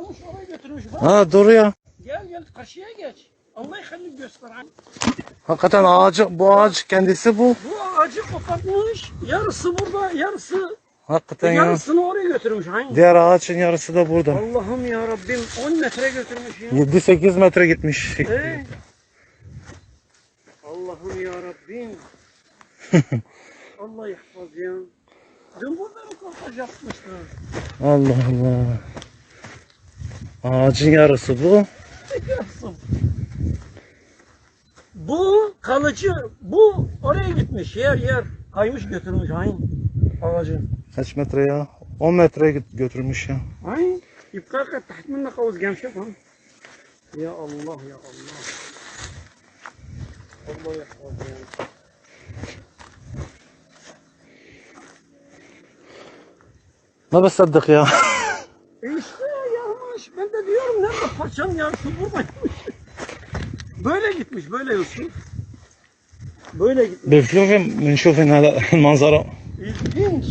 gelmiş oraya götürmüş. Bak, Ha doğru ya. Gel gel karşıya geç. Allah halini göster. Hakikaten ağacı, bu ağaç kendisi bu. Bu ağacı kopartmış. Yarısı burada, yarısı Hakikaten ya. yarısını oraya götürmüş. Hani. Diğer ağaçın yarısı da burada. Allah'ım ya Rabbim 10 metre götürmüş ya. 7-8 metre gitmiş. Ee? Allah'ım ya Rabbim. Allah yahfaz ya. Dün burada röportaj yapmışlar. Allah Allah. Ağacın yarısı bu. Yapsın. Bu kalıcı, bu oraya gitmiş yer yer. Kaymış götürmüş aynı ağacı. Kaç metre ya? 10 metre git- götürmüş ya. Aynı. يبقى تحت منك قوس جام شوفها يا الله يا الله الله يحفظ يعني. Ne besaddık ya. İşte nerede parçam yarısı buradaymış. böyle gitmiş böyle Yusuf. Böyle gitmiş. بنشوف بنشوف هنا المنظرة İlginç.